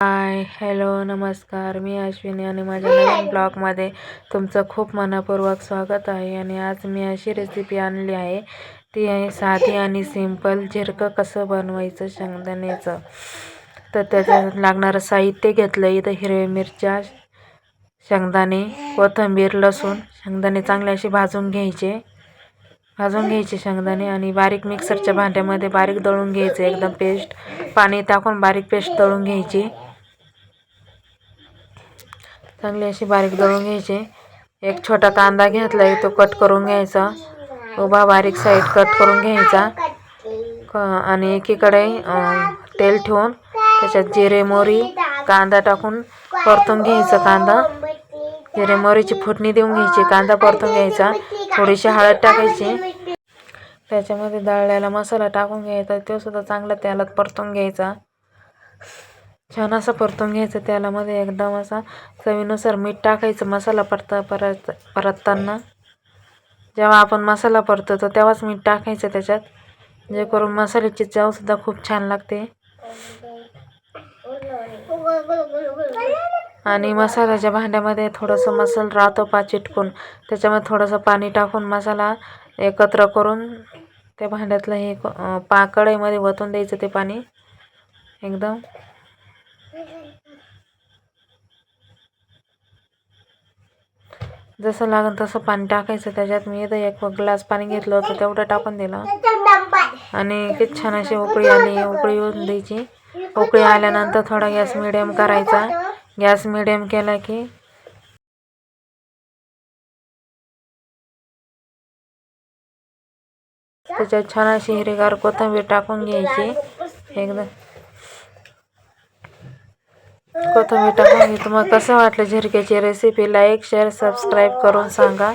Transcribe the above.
Hi hello नमस्कार. मी अश्विनी आणि माझ्या नवीन ब्लॉगमध्ये तुमचं खूप मनपूर्वक स्वागत आहे आणि आज मी अशी रेसिपी आणली आहे. ती आहे साधी आणि सिंपल झिरकं कसं बनवायचं शेंगदाण्याचं. तर त्याचं लागणारं साहित्य घेतलं. इथं हिरव्या मिरच्या शेंगदाणे कोथिंबीर लसूण. शेंगदाणे चांगले असे भाजून घ्यायचे. भाजून घ्यायचे शेंगदाणे आणि बारीक मिक्सरच्या भांड्यामध्ये बारीक दळून घ्यायचे. एकदम पेस्ट पाणी टाकून बारीक पेस्ट दळून घ्यायची. चांगली अशी बारीक दळून घ्यायची. एक छोटा कांदा घेतला आहे तो कट करून घ्यायचा. उभा बारीक साईड कट करून घ्यायचा. क आणि एकीकडे तेल ठेवून त्याच्यात जिरे मोरी कांदा टाकून परतून घ्यायचा कांदा. जिरे मोरीची फुटणी देऊन घ्यायची कांदा परतून घ्यायचा. थोडीशी हळद टाकायची. त्याच्यामध्ये दळलेला मसाला टाकून घ्यायचा. तो सुद्धा चांगला तेलात परतून घ्यायचा. छान असं परतून घ्यायचं तेलामध्ये एकदम असा चवीनुसार मीठ टाकायचं मसाला परता परत परतताना. जेव्हा आपण मसाला परततो तेव्हाच मीठ टाकायचं त्याच्यात. जे करून मसाल्याची चवसुद्धा खूप छान लागते. आणि मसाल्याच्या भांड्यामध्ये थोडंसं मसाला राहतो पा चिटकून. त्याच्यामध्ये थोडंसं पाणी टाकून मसाला एकत्र करून त्या भांड्यातलं हे क- पा कढईमध्ये वतून द्यायचं ते पाणी. एकदम. जसं लागेल तसं पाणी टाकायचं. त्याच्यात मी इथं एक ग्लास पाणी घेतलं होतं तेवढं टाकून दिलं. आणि किती छान अशी उकळी आली. उकळी येऊन द्यायची. उकळी आल्यानंतर थोडा गॅस मिडियम करायचा. गॅस मिडियम केला की त्याच्यात छान अशी हिरवीगार कोथिंबीर टाकून घ्यायची. एकदम कोथिंबीर टाकून घे तुम्हाला कसं वाटलं झिरक्याची रेसिपी लाईक शेअर सबस्क्राईब करून सांगा.